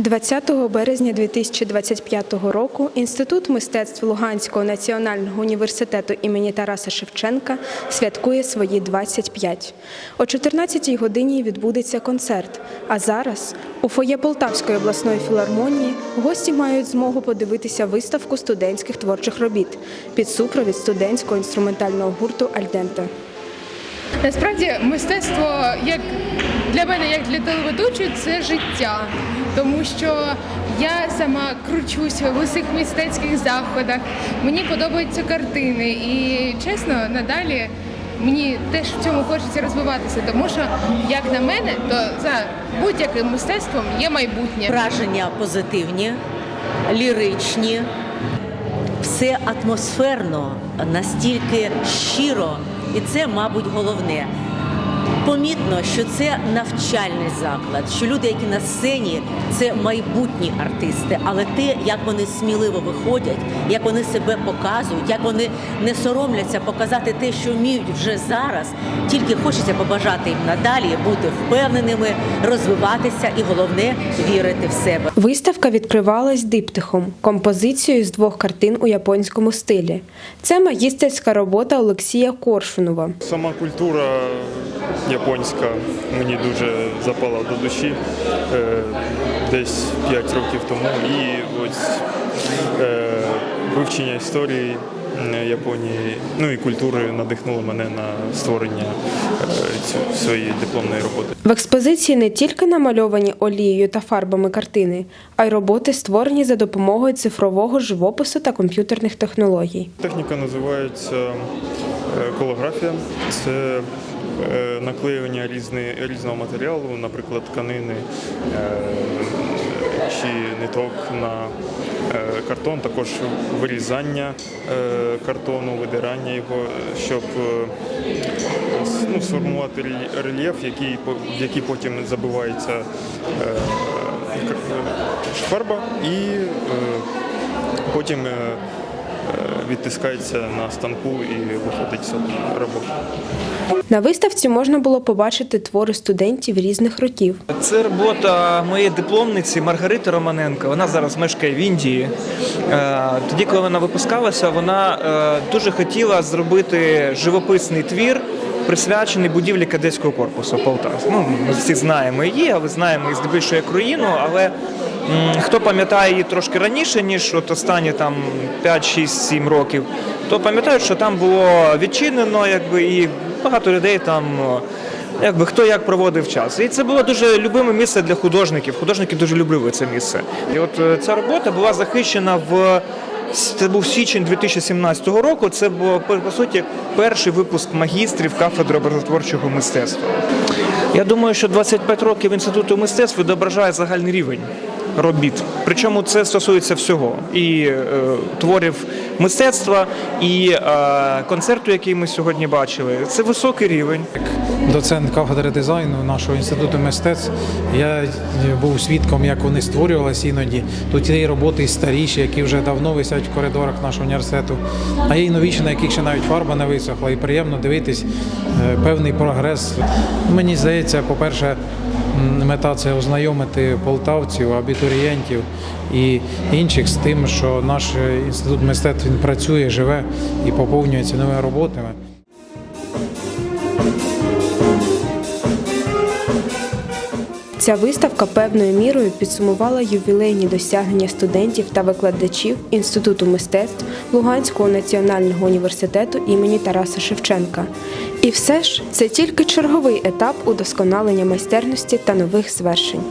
20 березня 2025 року Інститут мистецтв Луганського національного університету імені Тараса Шевченка святкує свої 25. О 14-й годині відбудеться концерт. А зараз у фоє Полтавської обласної філармонії гості мають змогу подивитися виставку студентських творчих робіт під супровід студентського інструментального гурту Альденте. Насправді мистецтво як для мене, як для телеведучої, це життя, тому що я сама кручусь в усіх мистецьких заходах. Мені подобаються картини, і чесно, надалі мені теж в цьому хочеться розвиватися, тому що, як на мене, то за будь-яким мистецтвом є майбутнє. Враження позитивні, ліричні, все атмосферно, настільки щиро, і це, мабуть, головне. Помітно, що це навчальний заклад, що люди, які на сцені, це майбутні артисти, але те, як вони сміливо виходять, як вони себе показують, як вони не соромляться показати те, що вміють вже зараз, тільки хочеться побажати їм надалі бути впевненими, розвиватися і головне вірити в себе. Виставка відкривалась диптихом композицією з двох картин у японському стилі. Це магістерська робота Олексія Коршунова. Сама культура японська мені дуже запала до душі е, десь 5 років тому. І ось е, вивчення історії Японії, ну і культури надихнуло мене на створення е, своєї дипломної роботи. В експозиції не тільки намальовані олією та фарбами картини, а й роботи створені за допомогою цифрового живопису та комп'ютерних технологій. Техніка називається колографія. Це наклеювання різни, різного матеріалу, наприклад, тканини е, чи ниток на е, картон, також вирізання е, картону, видирання його, щоб ну, сформувати рельєф, який, в який потім забивається фарба і потім відтискається на станку і виходить сам робота. На виставці можна було побачити твори студентів різних років. Це робота моєї дипломниці Маргарити Романенко. Вона зараз мешкає в Індії. Е, Тоді, коли вона випускалася, вона е, дуже хотіла зробити живописний твір, присвячений будівлі кадетського корпусу Полтава. Ну, ми всі знаємо її, але знаємо її здебільшого як руїну. Але хто пам'ятає її трошки раніше, ніж от останні там 5, 6, 7 років, то пам'ятають, що там було відчинено, якби і багато людей там. якби хто як проводив час. І це було дуже любиме місце для художників. Художники дуже любили це місце. І от е, ця робота була захищена в це був січень 2017 року. Це був по суті перший випуск магістрів кафедри образотворчого мистецтва. Я думаю, що 25 років інституту мистецтв відображає загальний рівень робіт. Причому це стосується всього і е, творів мистецтва, і е, концерту, який ми сьогодні бачили. Це високий рівень. доцент кафедри дизайну нашого інституту мистецтв. Я був свідком, як вони створювалися іноді. Тут є роботи старіші, які вже давно висять в коридорах нашого університету. А є і новіші, на яких ще навіть фарба не висохла. І приємно дивитись е, певний прогрес. Мені здається, по-перше, м, мета це ознайомити полтавців, абітурієнтів і інших з тим, що наш інститут мистецтв він працює, живе і поповнюється новими роботами. Ця виставка певною мірою підсумувала ювілейні досягнення студентів та викладачів Інституту мистецтв Луганського національного університету імені Тараса Шевченка. І все ж це тільки черговий етап удосконалення майстерності та нових звершень.